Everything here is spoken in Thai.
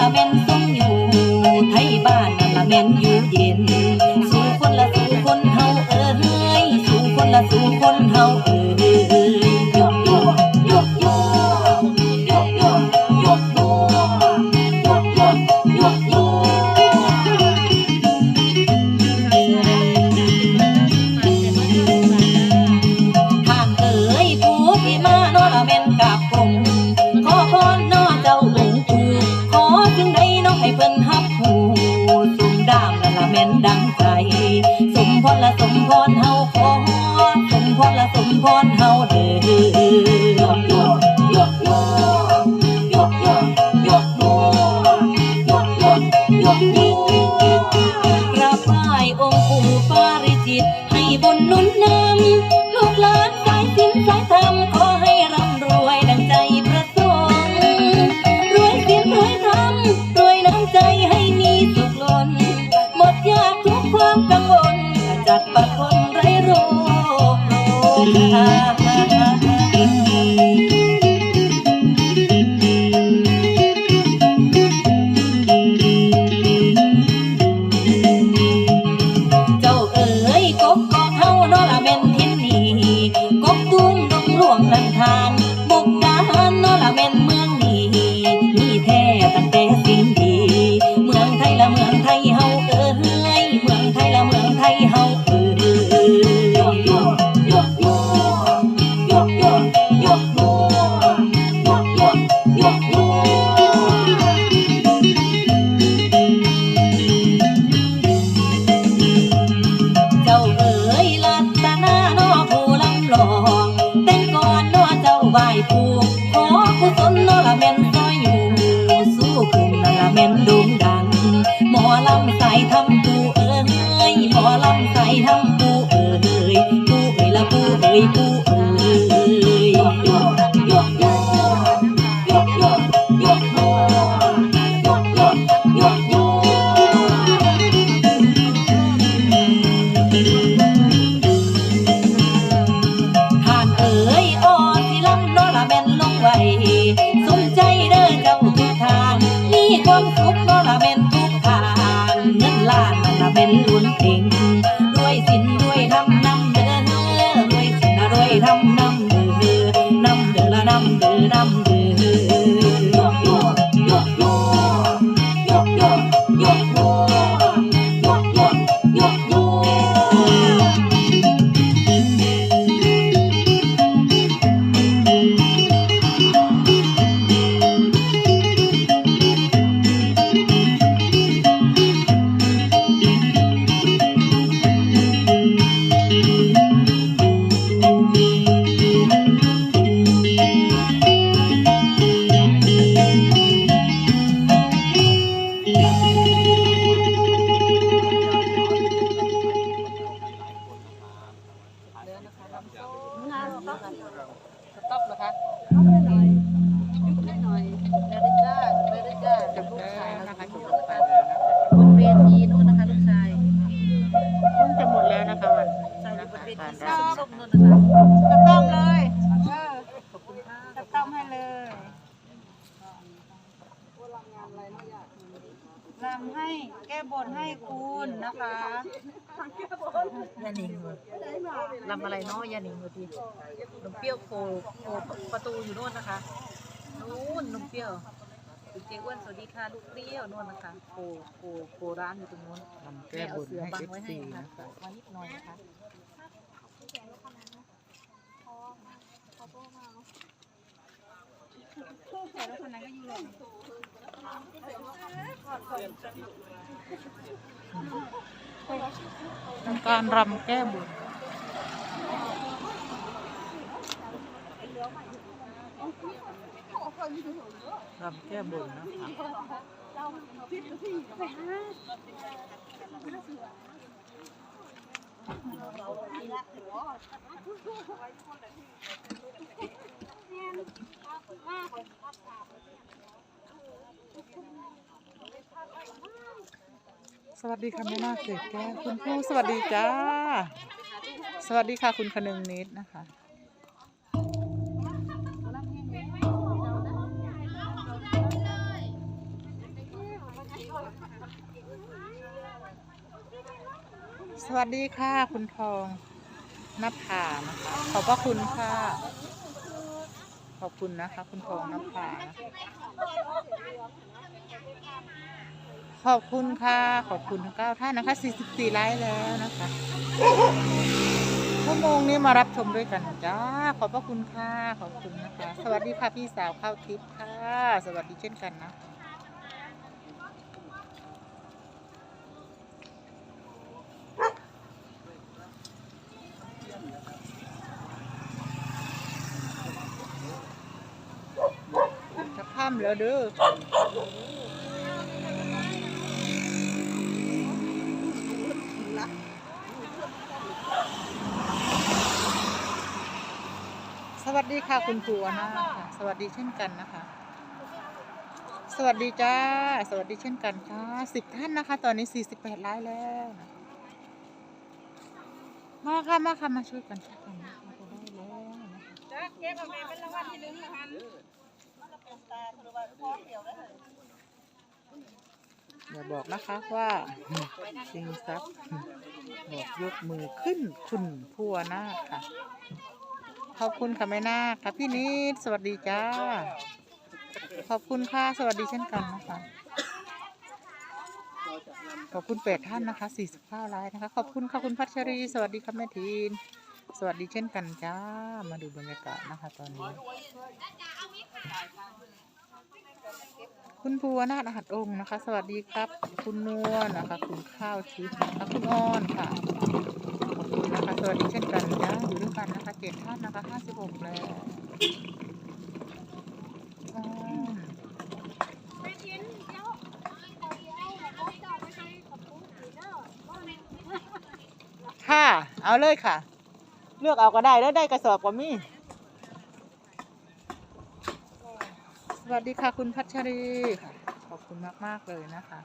ละเมนต้องอยู่ไทยบ้านนั่นละเมนอยู่เย็น สู่คนละสู่คนเฮาเอ้ยสู่คนละสู่คนเฮาเอ๋ย พิ่นฮับหูสุมดามนั่นละเมนดังใจสมพรละสมพรเฮาขอสมพรละสมพรเฮาเด้อยกยกยกยกยกยกยกยกยกยกยกกราบไหว้องค์ปู่ปาริจิตให้บุญหนุนนำ อลำใส่ทำผู้เอ๋ยผู้เอ๋ยละผู้เอ๋ยผู้เอ๋ย ต๊อบเหรอคะยุบให้หน่อยเมริจ้าเมริจ้ากับลูกชายนะคะอยู่บนเวทีนู่นนะคะลูกชายคงจะหมดแล้วนะคะวันชายอยู่บนเวกาทีรส้มๆนู่นนะคะ จะต้มเลยเออ ขอบคุณค่ะ จะต้มให้เลยรำให้แก้บนให้คุณนะคะ ยานิง ลำอะไรเนาะยานิงเมื่อกี้นมเปรี้ยวโคโคประตูอยู่นู่นนะคะนู่นนมเปรี้ยวคุณเจ๊อ้วนสวัสดีค่ะลูกเปรี้ยวนู่นนะคะโคโคโคร้านอยู่ตรงนู้นทำแก้แม่เอาบนเสือให้บังเอฟไว้ให้ซีนะคะมานิดหน่อยนะคะทำการรำแก้บน รำแก้บนนะคะสวัสดีค่ะแม่นาคเกดแก้วคุณครูสวัสดีจ้า สวัสดีค่ะคุณคนึงนิดนะคะ วัสดีค่ะคุณทองนภานะคะ ขอบพระคุณค่ะ ขอบคุณนะคะ คุณทองนภาขอบคุณค่ะ ขอบคุณทั้งเก้าท่านนะคะ 44ไลค์แล้วนะคะชั่วโมงนี้มารับชมด้วยกันจ้า ขอบพระคุณค่ะ ขอบคุณนะคะ สวัสดีค่ะพี่สาวข้าวทิพย์ค่ะ สวัสดีเช่นกันนะคะ จะข้าม แล้วเด้อสวัสดีค่ะคุณครูนาค่ะสวัสดีเช่นกันนะคะ สวัสดีจ้า สวัสดีเช่นกันค่ะสิบท่านนะคะ ตอนนี้สี่สิบแปดไลค์แล้วมาค่ะมาค่ะมาช่วยกันช่วยกันนะคะจะได้แล้วนะคะอ ย่าบอกนะคะว่าชิงทรัพย์บอกยกมือขึ้นคุณพัวนาคค่ะ ขอบคุณค่ะแม่นาคค่ะพี่นิดสวัสดีจ้า ขอบคุณค่ะสวัสดีเช่นกันนะคะ ขอบคุณแปดท่านนะคะสี่สิบเก้าไลน์นะคะ ขอบคุณค่ะคุณพัชรี สวัสดีค่ะแม่ทีน สวัสดีเช่นกันจ้า มาดูบรรยากาศนะคะตอนนี้ คุณภูวนาถรหัสองค์นะคะ สวัสดีครับ คุณนวลนะคะ คุณข้าวชิพนะคะคุณอ้อนค่ะขอบคุณนะคะสวัสดีเช่นกันจ้าอยู่ด้วยกันนะคะเจ็ดท่านนะคะห้าสิบหกแล้วอ้อนค่ะ เอาเลยค่ะ เลือกเอาก็ได้แล้วได้กระสอบก็มี วัสดีค่ะคุณพัชรีค่ะ ขอบคุณมาก ๆ เลยนะคะ